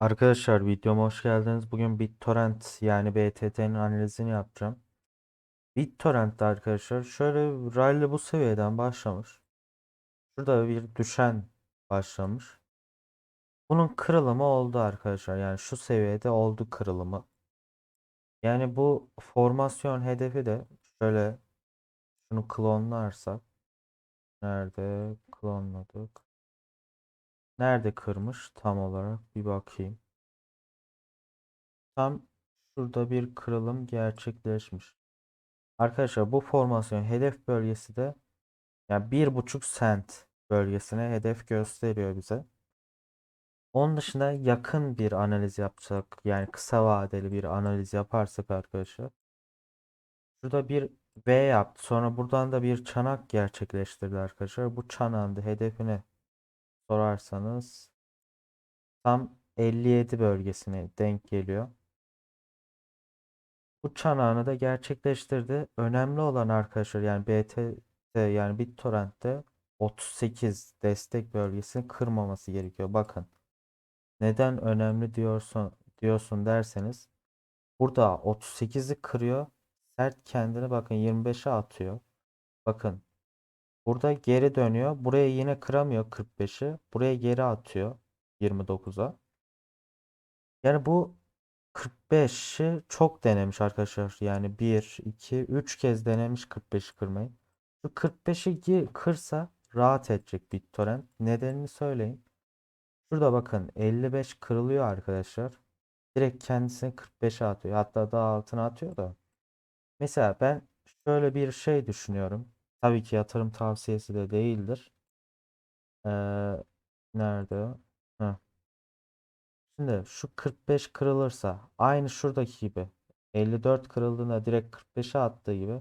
Arkadaşlar videoma hoş geldiniz. Bugün BitTorrent yani BTT'nin analizini yapacağım. BitTorrent'te arkadaşlar şöyle rally bu seviyeden başlamış. Şurada bir düşen başlamış. Bunun kırılımı oldu arkadaşlar. Yani şu seviyede oldu kırılımı. Yani bu formasyon hedefi de şöyle şunu klonlarsak nerede klonladık? Nerede kırmış tam olarak bir bakayım. Tam şurada bir kırılım gerçekleşmiş. Arkadaşlar bu formasyon hedef bölgesi de yani bir buçuk sent bölgesine hedef gösteriyor bize. Onun dışında yakın bir analiz yapacak yani kısa vadeli bir analiz yaparsak arkadaşlar. Şurada bir V yaptı. Sonra buradan da bir çanak gerçekleştirdi arkadaşlar. Bu çanağın da hedefini sorarsanız tam 57 bölgesine denk geliyor. Bu çanağını da gerçekleştirdi. Önemli olan arkadaşlar yani BT'de yani BitTorrent'te 38 destek bölgesini kırmaması gerekiyor. Bakın neden önemli diyorsun diyorsun derseniz burada 38'i kırıyor. Sert kendini bakın 25'e atıyor. Bakın burada geri dönüyor. Buraya yine kıramıyor 45'i. Buraya geri atıyor 29'a. Yani bu 45'i çok denemiş arkadaşlar. Yani 1, 2, 3 kez denemiş 45'i kırmayı. Şu 45'i kırsa rahat edecek BitTorrent. Nedenini söyleyin. Şurada bakın 55 kırılıyor arkadaşlar. Direkt kendisini 45'e atıyor. Hatta daha altına atıyor da. Mesela ben şöyle bir şey düşünüyorum. Tabii ki yatırım tavsiyesi de değildir. Ee, nerede? Heh. Şimdi şu 45 kırılırsa aynı şuradaki gibi 54 kırıldığında direkt 45'e attığı gibi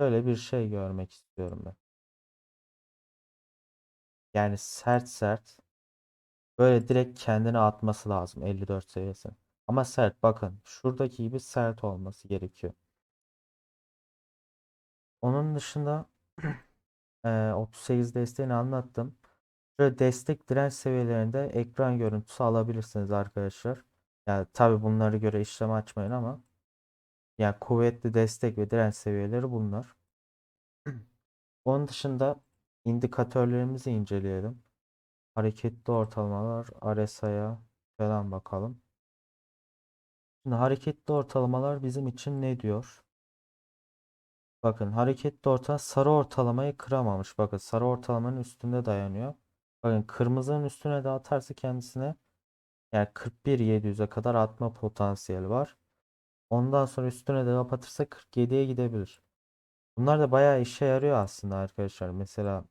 şöyle bir şey görmek istiyorum ben. Yani sert sert böyle direkt kendine atması lazım 54 seviyesine. Ama sert bakın şuradaki gibi sert olması gerekiyor. Onun dışında eee, 38 desteğini anlattım. Şöyle destek direnç seviyelerinde ekran görüntüsü alabilirsiniz arkadaşlar. Yani tabi bunları göre işlem açmayın ama yani kuvvetli destek ve direnç seviyeleri bunlar. Onun dışında indikatörlerimizi inceleyelim. Hareketli ortalamalar RSI'ya falan bakalım. Şimdi hareketli ortalamalar bizim için ne diyor? Bakın hareketli ortalama sarı ortalamayı kıramamış. Bakın sarı ortalamanın üstünde dayanıyor. Bakın kırmızının üstüne de atarsa kendisine yani 41.700'e kadar atma potansiyeli var. Ondan sonra üstüne de kapatırsa 47'ye gidebilir. Bunlar da bayağı işe yarıyor aslında arkadaşlar. Mesela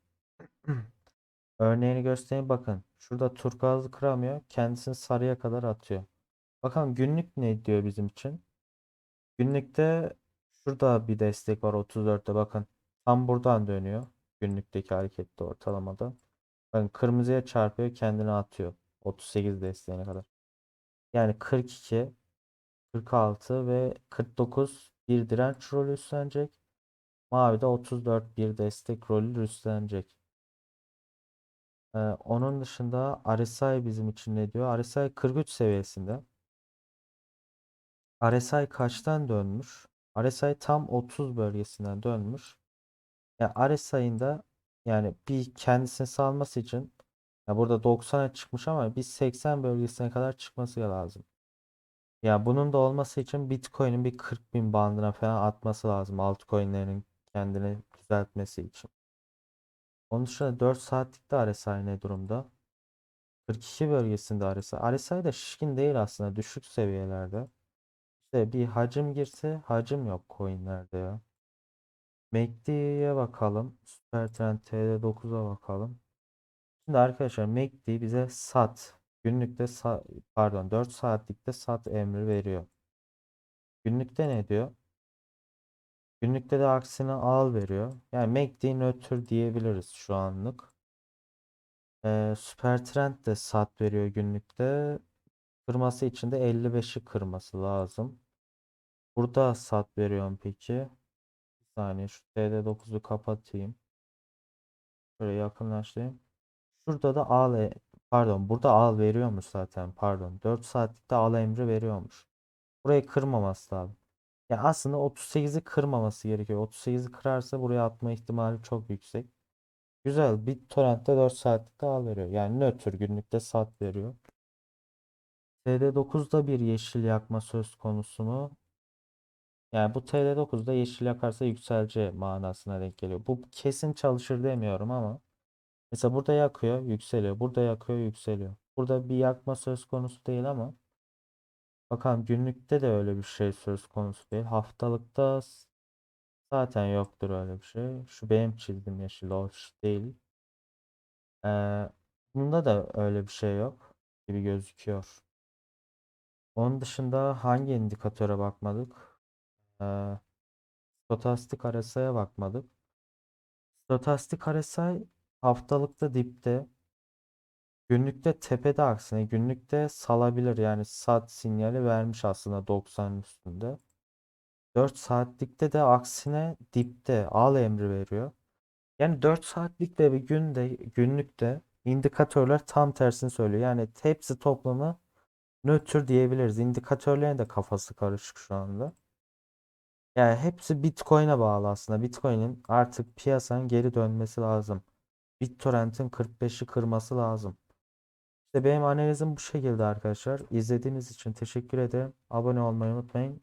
örneğini göstereyim bakın. Şurada turkuazı kıramıyor. Kendisini sarıya kadar atıyor. Bakalım günlük ne diyor bizim için? Günlükte şurada bir destek var 34'te bakın. Tam buradan dönüyor. Günlükteki hareketli ortalamada. Bakın kırmızıya çarpıyor kendini atıyor. 38 desteğine kadar. Yani 42, 46 ve 49 bir direnç rolü üstlenecek. Mavi de 34 bir destek rolü üstlenecek. Ee, onun dışında RSI bizim için ne diyor? RSI 43 seviyesinde. RSI kaçtan dönmüş? RSI tam 30 bölgesinden dönmüş. Yani RSI'nin yani bir kendisini salması için ya burada 90'a çıkmış ama bir 80 bölgesine kadar çıkması lazım. Ya bunun da olması için Bitcoin'in bir 40 bin bandına falan atması lazım altcoin'lerin kendini düzeltmesi için. Onun dışında 4 saatlikte RSI ne durumda? 42 bölgesinde RSI. RSI de şişkin değil aslında düşük seviyelerde. İşte bir hacim girse hacim yok coinlerde ya. MACD'ye bakalım. Supertrend TD9'a bakalım. Şimdi arkadaşlar MACD bize sat. Günlükte sa- pardon 4 saatlikte sat emri veriyor. Günlükte ne diyor? Günlükte de aksine al veriyor. Yani MACD nötr diyebiliriz şu anlık. Ee, Supertrend de sat veriyor günlükte. Kırması için de 55'i kırması lazım. Burada sat veriyorum peki. Bir saniye şu TD9'u kapatayım. Şöyle yakınlaştırayım. Şurada da al e- Pardon burada al veriyormuş zaten pardon. 4 saatlikte al emri veriyormuş. Burayı kırmaması lazım. Ya aslında 38'i kırmaması gerekiyor. 38'i kırarsa buraya atma ihtimali çok yüksek. Güzel. BitTorrent'te 4 saatlikte al veriyor. Yani nötr günlükte sat veriyor. TD9'da bir yeşil yakma söz konusu mu? Yani bu TL9'da yeşil yakarsa yükselce manasına denk geliyor. Bu kesin çalışır demiyorum ama mesela burada yakıyor, yükseliyor. Burada yakıyor, yükseliyor. Burada bir yakma söz konusu değil ama bakalım günlükte de öyle bir şey söz konusu değil. Haftalıkta zaten yoktur öyle bir şey. Şu benim çizdiğim yeşil o ş- değil. Ee, bunda da öyle bir şey yok gibi gözüküyor. Onun dışında hangi indikatöre bakmadık? Ee, Stokastik RSI'ye bakmadık. Stokastik RSI haftalıkta dipte, günlükte tepede aksine günlükte salabilir. Yani sat sinyali vermiş aslında 90'ın üstünde. 4 saatlikte de aksine dipte al emri veriyor. Yani 4 saatlikte ve günde günlükte indikatörler tam tersini söylüyor. Yani hepsi toplamı nötr diyebiliriz. İndikatörlerin de kafası karışık şu anda. Yani hepsi Bitcoin'e bağlı aslında. Bitcoin'in artık piyasanın geri dönmesi lazım. BitTorrent'in 45'i kırması lazım. İşte benim analizim bu şekilde arkadaşlar. İzlediğiniz için teşekkür ederim. Abone olmayı unutmayın.